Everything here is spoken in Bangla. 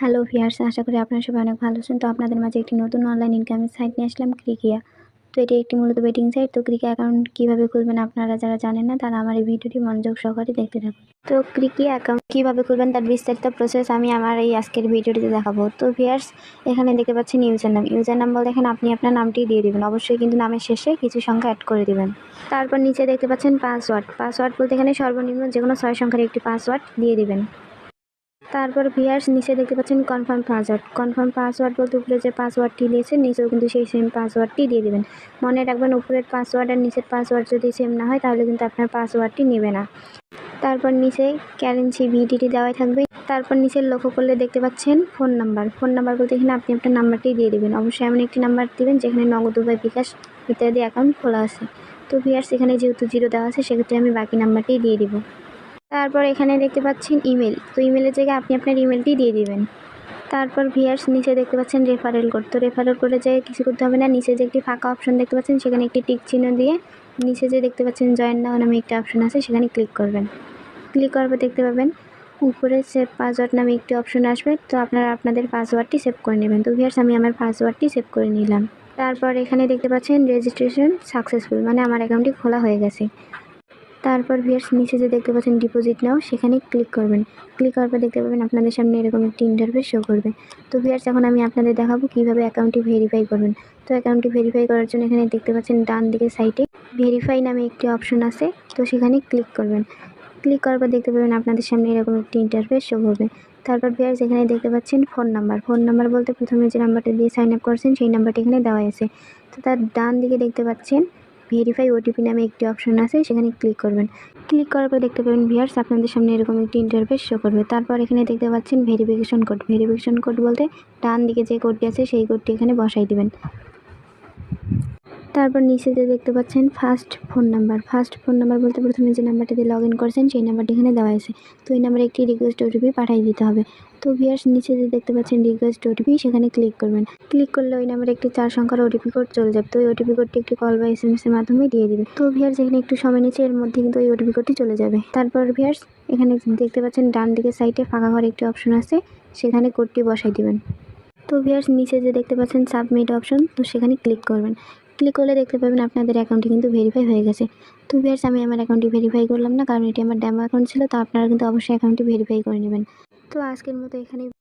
হ্যালো ভিয়ার্স আশা করি আপনারা সবাই অনেক ভালো আছেন। তো আপনাদের মাঝে একটি নতুন অনলাইন ইনকামের সাইট নিয়ে আসলাম, ক্রিকিয়া। তো এটি একটি মূলত বেটিং সাইট তো ক্রিকিয়া অ্যাকাউন্ট কীভাবে খুলবেন আপনারা যারা জানেন না, তারা আমার এই ভিডিওটি মনোযোগ সহকারে দেখতে থাকুন। তো ক্রিকিয়া অ্যাকাউন্ট কীভাবে খুলবেন তার বিস্তারিত প্রসেস আমি আমার এই আজকের ভিডিওটিতে দেখাবো। তো ভিয়ার্স এখানে দেখতে পাচ্ছেন ইউজার নাম ইউজার নাম বলতে এখানে আপনি আপনার নামটি দিয়ে দেবেন। অবশ্যই কিন্তু নামের শেষে কিছু সংখ্যা অ্যাড করে দিবেন। তারপর নিচে দেখতে পাচ্ছেন পাসওয়ার্ড পাসওয়ার্ড বলতে এখানে সর্বনিম্ন যে কোনো ছয় সংখ্যার একটি পাসওয়ার্ড দিয়ে দিবেন। তারপর ভিয়ার্স নিচে দেখতে পাচ্ছেন কনফার্ম পাসওয়ার্ড কনফার্ম পাসওয়ার্ড বলতে উপরে যে পাসওয়ার্ডটি দিয়েছেন নিচেও কিন্তু সেই সেম পাসওয়ার্ডটি দিয়ে দেবেন। মনে রাখবেন উপরের পাসওয়ার্ড আর নিচের পাসওয়ার্ড যদি সেম না হয়, তাহলে কিন্তু আপনার পাসওয়ার্ডটি নেবে না। তারপর নিচে ক্যারেন্সি ভিডিটি দেওয়াই থাকবে। তারপর নিচে লক্ষ্য করলে দেখতে পাচ্ছেন ফোন নাম্বার ফোন নাম্বার বলতে এখানে আপনি আপনার নাম্বারটি দিয়ে দেবেন। অবশ্যই এমন একটি নাম্বার দেবেন যেখানে নগদ উপায় বিকাশ ইত্যাদি অ্যাকাউন্ট খোলা আছে। তো ভিয়ার্স, এখানে যেহেতু জিরো দেওয়া আছে, সেক্ষেত্রে আমি বাকি নাম্বারটি দিয়ে দিব। তারপর এখানে দেখতে পাচ্ছেন ইমেল। তো ইমেলের জায়গায় আপনি আপনার ইমেলটি দিয়ে দিবেন। তারপর ভিয়ার্স, নিচে দেখতে পাচ্ছেন রেফারেল কোড তো রেফারেল কোডের জায়গায় কিছু করতে হবে না। নিচে যে একটি ফাঁকা অপশন দেখতে পাচ্ছেন, সেখানে একটি টিক চিহ্ন দিয়ে নিচে যে দেখতে পাচ্ছেন জয়েন নাও নামে একটি অপশন আছে, সেখানে ক্লিক করবেন। ক্লিক করার পর দেখতে পাবেন, উপরে সেভ পাসওয়ার্ড নামে একটি অপশন আসবে। তো আপনারা আপনাদের পাসওয়ার্ডটি সেভ করে নেবেন। তো ভিয়ার্স, আমি আমার পাসওয়ার্ডটি সেভ করে নিলাম। তারপর এখানে দেখতে পাচ্ছেন রেজিস্ট্রেশন সাকসেসফুল মানে আমার অ্যাকাউন্টটি খোলা হয়ে গেছে। তারপর ভিয়ার্স নিচে যে দেখতে পাচ্ছেন ডিপোজিট নাও সেখানে ক্লিক করবেন। ক্লিক করার পর দেখতে পাবেন আপনাদের সামনে এরকম একটি ইন্টারফেস শো করবে। তো ভিয়ার্স এখন আমি আপনাদের দেখাবো কীভাবে অ্যাকাউন্টটি ভেরিফাই করবেন। তো অ্যাকাউন্টটি ভেরিফাই করার জন্য এখানে দেখতে পাচ্ছেন ডান দিকে সাইটে ভেরিফাই নামে একটি অপশন আছে। তো সেখানে ক্লিক করবেন। ক্লিক করার পর দেখতে পাবেন আপনাদের সামনে এরকম একটি ইন্টারফেস শো করবে। তারপর ভিয়ার্স এখানে দেখতে পাচ্ছেন ফোন নাম্বার ফোন নাম্বার বলতে প্রথমে যে নাম্বারটা দিয়ে সাইন আপ করছেন, সেই নাম্বারটি এখানে দেওয়া আছে। তো তার ডান দিকে দেখতে পাচ্ছেন ভেরিফাই ওটিপি নামে একটি অপশন আছে, সেখানে ক্লিক করবেন। ক্লিক করার পর দেখতে পাবেন ভিয়ার্স আপনাদের সামনে এরকম একটি ইন্টারফেস শো করবে। তারপর এখানে দেখতে পাচ্ছেন ভেরিফিকেশন কোড ভেরিফিকেশন কোড বলতে ডান দিকে যে কোডটি আছে, সেই কোডটি এখানে বসাই দিবেন। তারপর নিচে যে দেখতে পাচ্ছেন first phone number first phone number বলতে প্রথমে যে নাম্বারটি দিয়ে লগ ইন করছেন, সেই নাম্বারটি এখানে দেওয়া আছে। তো এই নাম্বারে একটি রিকোয়েস্ট ওটিপি পাঠিয়ে দিতে হবে। তো ভিয়ার্স নিচে যে দেখতে পাচ্ছেন রিকোয়েস্ট ওটিপি সেখানে ক্লিক করবেন। ক্লিক করলে ওই নাম্বারে একটি চার সংখ্যার ওটিপি কোড চলে যাবে। তো ওই ওটিপি কোডটি একটি কল বা এস এম এর মাধ্যমে দিয়ে দিবে। তো ভিয়ার্স এখানে একটু সময় নিচ্ছে, এর মধ্যে কিন্তু ওই ওটিপি কোডটি চলে যাবে। তারপর ভিয়ার্স এখানে দেখতে পাচ্ছেন ডান দিকে সাইডে ফাঁকা ঘরে একটি অপশন আছে। সেখানে কোডটি বসাই দিবেন। তো ভিয়ার্স নিচে যে দেখতে পাচ্ছেন সাবমিট অপশন তো সেখানে ক্লিক করবেন। ক্লিক করলে দেখতে পাবেন আপনাদের অ্যাকাউন্টটি কিন্তু ভেরিফাই হয়ে গেছে। তো ভিয়ার্স আমি আমার অ্যাকাউন্টটি ভেরিফাই করলাম না, কারণ এটি আমার ড্যাম অ্যাকাউন্ট ছিল, তো আপনারা কিন্তু অবশ্যই অ্যাকাউন্টটি ভেরিফাই করে নেবেন। তো আজকের মতো এখানে